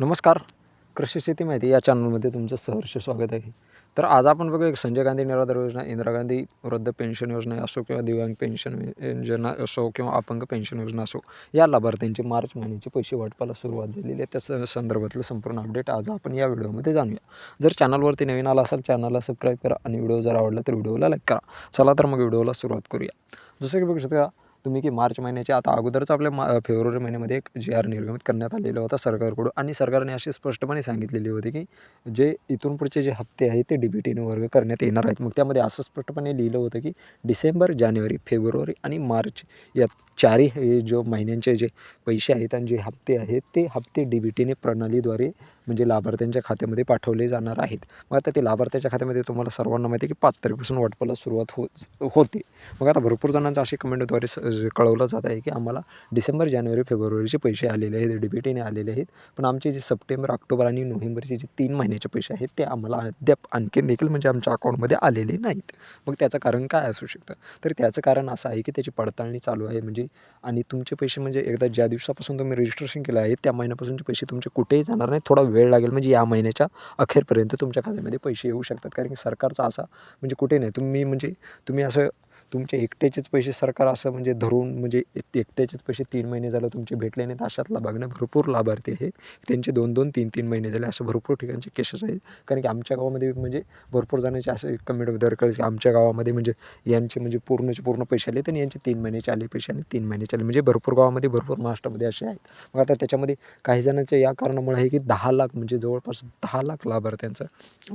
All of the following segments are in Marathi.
नमस्कार. कृषी शेती माहिती या चॅनलमध्ये तुमचं सहर्ष स्वागत आहे. तर आज आपण बघू एक संजय गांधी निराधार योजना इंदिरा गांधी वृद्ध पेन्शन योजना असो किंवा दिव्यांग पेन्शन योजना असो किंवा अपंग पेन्शन योजना असो या लाभार्थ्यांचे मार्च महिन्याचे पैसे वाटपाला सुरुवात झालेली आहे. त्या स- संदर्भातलं संपूर्ण अपडेट आज आपण या व्हिडिओमध्ये जाणूया. जर चॅनलवरती नवीन आला असाल चॅनलला सबस्क्राईब करा आणि व्हिडिओ जर आवडला तर व्हिडिओला लाईक करा. चला तर मग व्हिडिओला सुरुवात करूया. जसं की बघू शकता तुम्ही की मार्च महिन्याच्या आता अगोदरच आपल्या मा फेब्रुवारी महिन्यामध्ये एक जी आर निर्गमित करण्यात आलेला होता सरकारकडून. आणि सरकारने अशी स्पष्टपणे सांगितलेली होती की जे इथून पुढचे जे हप्ते आहेत ते डी बी टीने वर्ग करण्यात येणार आहेत. मग त्यामध्ये असं स्पष्टपणे लिहिलं होतं की डिसेंबर जानेवारी फेब्रुवारी आणि मार्च या चारही हे जो महिन्यांचे जे पैसे आहेत आणि जे हप्ते आहेत ते हप्ते डी बी टीने प्रणालीद्वारे म्हणजे लाभार्थ्यांच्या खात्यामध्ये पाठवले जाणार आहेत. मग आता ते लाभार्थ्याच्या खात्यामध्ये तुम्हाला सर्वांना माहिती आहे की पाच तारखेपासून वाटपाला सुरुवात हो होते. मग आता भरपूर जणांचा अशी कमेंटद्वारे स कळवलं जात आहे की आम्हाला डिसेंबर जानेवारी फेब्रुवारीचे पैसे आलेले आहेत डीबीटीने आलेले आहेत. पण आमचे जे सप्टेंबर ऑक्टोबर आणि नोव्हेंबरचे जे तीन महिन्याचे पैसे आहेत ते आम्हाला अद्याप आणखीन देखील म्हणजे आमच्या अकाउंटमध्ये आलेले नाहीत. मग त्याचं कारण काय असू शकतं? तर त्याचं कारण असं आहे की त्याची पडताळणी चालू आहे. म्हणजे आणि तुमचे पैसे म्हणजे एकदा ज्या दिवसापासून तुम्ही रजिस्ट्रेशन केलं आहे त्या महिन्यापासूनचे पैसे तुमचे कुठेही जाणार नाही थोडा वेळ लागेल. म्हणजे या महिन्याच्या अखेरपर्यंत तुमच्या खात्यामध्ये पैसे येऊ शकतात. कारण की सरकारचा असा म्हणजे कुठे नाही. तुम्ही म्हणजे तुम्ही असं तुमचे एकट्याचेच पैसे सरकार असं म्हणजे धरून म्हणजे एक- एकट्याचेच पैसे तीन महिने झालं तुमचे भेटले नाहीत अशातला बघणं भरपूर लाभार्थी आहेत. त्यांचे दोन दोन तीन तीन महिने झाले असं भरपूर ठिकाणचे केसेस आहेत. कारण की आमच्या गावामध्ये म्हणजे भरपूर जणांचे असे कमेंट वगैरे की आमच्या गावामध्ये म्हणजे यांचे म्हणजे पूर्णचे पूर्ण पैसे आले तर यांचे तीन महिन्याचे आले पैसे आणि तीन महिन्याचे आले. म्हणजे भरपूर गावामध्ये भरपूर महाराष्ट्रामध्ये असे आहेत. मग आता त्याच्यामध्ये काही जणांच्या या कारणामुळे आहे की दहा लाख म्हणजे जवळपास दहा लाख लाभार्थ्यांचं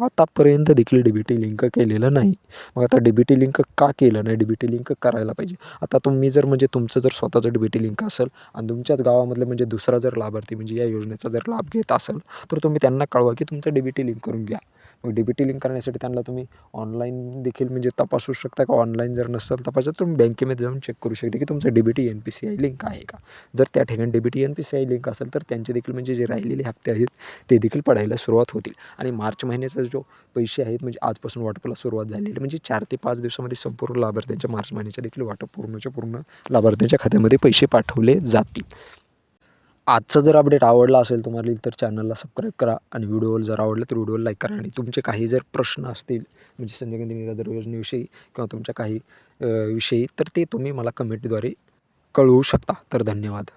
आतापर्यंत देखील डी बी टी लिंक केलेलं नाही. मग आता डी बी टी लिंक का केलं नाही? डीबीटी लिंक करायला पाहिजे. आता तुम्ही जर म्हणजे तुमचं जर स्वतःचं डीबीटी लिंक असेल आणि तुमच्याच गावामधलं म्हणजे दुसरा जर लाभार्थी म्हणजे या योजनेचा जर लाभ घेत असेल तर तुम्ही त्यांना कळवा की तुमचं डी बी टी लिंक करून घ्या. मग डी बी टी लिंक करण्यासाठी त्यांना तुम्ही ऑनलाईन देखील म्हणजे तपासू शकता का? ऑनलाईन जर नसेल तपासत तर तुम्ही बँकेमध्ये जाऊन चेक करू शकता की तुमचं D B T N P C I link आहे का? जर त्या ठिकाणी D B T N P C I link असेल तर त्यांचे देखील म्हणजे जे राहिलेले हप्ते आहेत ते देखील पडायला सुरुवात होतील. आणि मार्च महिन्याचा जो पैसे आहेत म्हणजे आजपासून वाटपाला सुरुवात झालेली आहे. म्हणजे चार ते पाच दिवसामध्ये संपूर्ण लाभार्थ्यांच्या मार्च महिन्याच्या देखील वाटप पूर्णच्या पूर्ण लाभार्थ्यांच्या खात्यामध्ये पैसे पाठवले जातील. आजचा जर अपडेट आवडला असेल तुम्हाला तर चॅनलला सबस्क्राईब करा आणि व्हिडिओला जर आवडलं तर व्हिडिओला लाईक करा आणि तुमचे काही जर प्रश्न असतील म्हणजे संजय गांधी निराधार योजनेविषयी किंवा तुमच्या काही विषयी तर ते तुम्ही मला कमेंटद्वारे कळवू शकता. तर धन्यवाद.